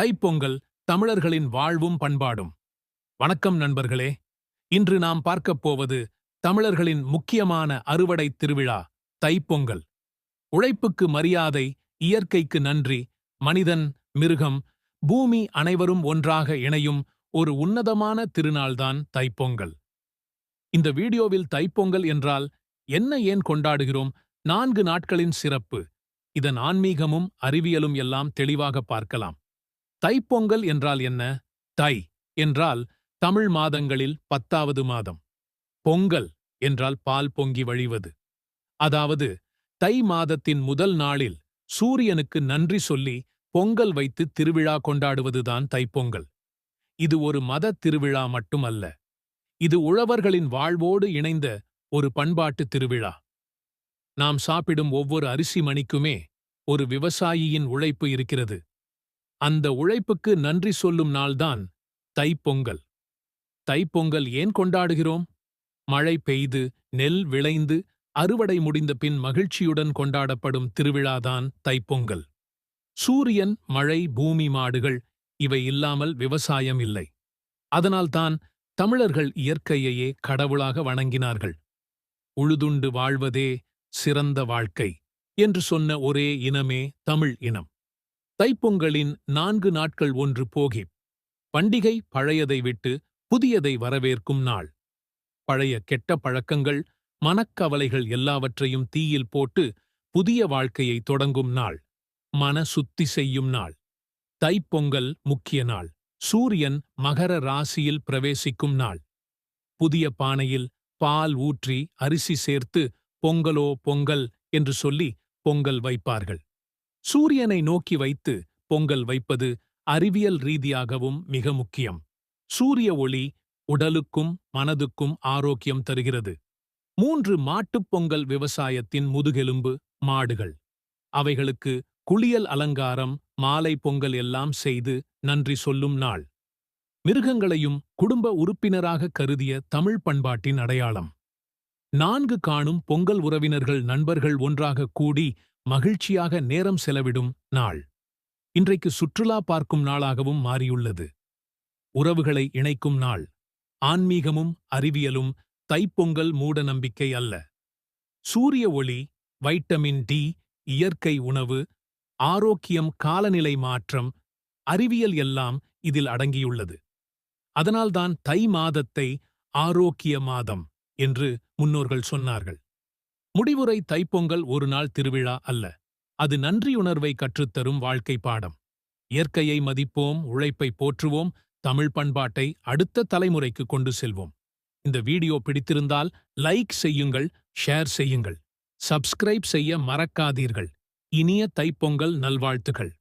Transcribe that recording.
தைப்பொங்கல் தமிழர்களின் வாழ்வும் பண்பாடும். வணக்கம் நண்பர்களே. இன்று நாம் பார்க்கப் போவது தமிழர்களின் முக்கியமான அறுவடை திருவிழா தைப்பொங்கல். உழைப்புக்கு மரியாதை இயற்கைக்கு நன்றி மனிதன் மிருகம் பூமி அனைவரும் ஒன்றாக இணையும் ஒரு உன்னதமான திருநாள்தான் தைப்பொங்கல். இந்த வீடியோவில் தைப்பொங்கல் என்றால் என்ன ஏன் கொண்டாடுகிறோம்? நான்கு நாட்களின் சிறப்பு. இதன் ஆன்மீகமும் அறிவியலும் எல்லாம் தெளிவாக பார்க்கலாம். தைப்பொங்கல் என்றால் என்ன? தை என்றால் தமிழ் மாதங்களில் பத்தாவது மாதம். பொங்கல் என்றால் பால் பொங்கி வழிவது. அதாவது தை மாதத்தின் முதல் நாளில் சூரியனுக்கு நன்றி சொல்லி பொங்கல் வைத்து திருவிழா கொண்டாடுவதுதான் தைப்பொங்கல். இது ஒரு மத திருவிழா மட்டுமல்ல. இது உழவர்களின் வாழ்வோடு இணைந்த ஒரு பண்பாட்டு திருவிழா. நாம் சாப்பிடும் ஒவ்வொரு அரிசி மணிக்குமே ஒரு விவசாயியின் உழைப்பு இருக்கிறது. அந்த உழைப்புக்கு நன்றி சொல்லும் நாள்தான் தைப்பொங்கல். தைப்பொங்கல் ஏன் கொண்டாடுகிறோம்? மழை பெய்து நெல் விளைந்து அறுவடை முடிந்த பின் மகிழ்ச்சியுடன் கொண்டாடப்படும் திருவிழாதான் தைப்பொங்கல். சூரியன் மழை பூமி மாடுகள் இவை இல்லாமல் விவசாயம் இல்லை. அதனால்தான் தமிழர்கள் இயற்கையையே கடவுளாக வணங்கினார்கள். உழுதுண்டு வாழ்வதே சிறந்த வாழ்க்கை என்று சொன்ன ஒரே இனமே தமிழ் இனம். தைப்பொங்கலின் நான்கு நாட்கள் ஒன்று போகி. பண்டிகை பழையதை விட்டு புதியதை வரவேற்கும் நாள். பழைய கெட்ட பழக்கங்கள் மனக்கவலைகள் எல்லாவற்றையும் தீயில் போட்டு புதிய வாழ்க்கையை தொடங்கும் நாள். மன சுத்தி செய்யும் நாள். தைப்பொங்கல் முக்கிய நாள். சூரியன் மகர ராசியில் பிரவேசிக்கும் நாள். புதிய பானையில் பால் ஊற்றி அரிசி சேர்த்து பொங்கலோ பொங்கல் என்று சொல்லி பொங்கல் வைப்பார்கள். சூரியனை நோக்கி வைத்து பொங்கல் வைப்பது அறிவியல் ரீதியாகவும் மிக முக்கியம். சூரிய ஒளி உடலுக்கும் மனதுக்கும் ஆரோக்கியம் தருகிறது. மூன்று மாட்டுப் பொங்கல் விவசாயத்தின் முதுகெலும்பு மாடுகள். அவைகளுக்கு குளியல் அலங்காரம் மாலை பொங்கல் எல்லாம் செய்து நன்றி சொல்லும் நாள். மிருகங்களையும் குடும்ப உறுப்பினராக கருதிய தமிழ் பண்பாட்டின் அடையாளம். நான்கு காணும் பொங்கல் உறவினர்கள் நண்பர்கள் ஒன்றாக கூடி மகிழ்ச்சியாக நேரம் செலவிடும் நாள். இன்றைக்கு சுற்றுலா பார்க்கும் நாளாகவும் மாறியுள்ளது. உறவுகளை இணைக்கும் நாள். ஆன்மீகமும் அறிவியலும் தைப்பொங்கல் மூட நம்பிக்கை அல்ல. சூரிய ஒளி வைட்டமின் டி இயற்கை உணவு ஆரோக்கியம் காலநிலை மாற்றம் அறிவியல் எல்லாம் இதில் அடங்கியுள்ளது. அதனால்தான் தை மாதத்தை ஆரோக்கிய மாதம் என்று முன்னோர்கள் சொன்னார்கள். முடிவுரை தைப்பொங்கல் ஒரு நாள் திருவிழா அல்ல. அது நன்றியுணர்வை கற்றுத்தரும் வாழ்க்கை பாடம். இயற்கையை மதிப்போம் உழைப்பை போற்றுவோம் தமிழ் பண்பாட்டை அடுத்த தலைமுறைக்கு கொண்டு செல்வோம். இந்த வீடியோ பிடித்திருந்தால் லைக் செய்யுங்கள் ஷேர் செய்யுங்கள். சப்ஸ்கிரைப் செய்ய மறக்காதீர்கள். இனிய தைப்பொங்கல் நல்வாழ்த்துகள்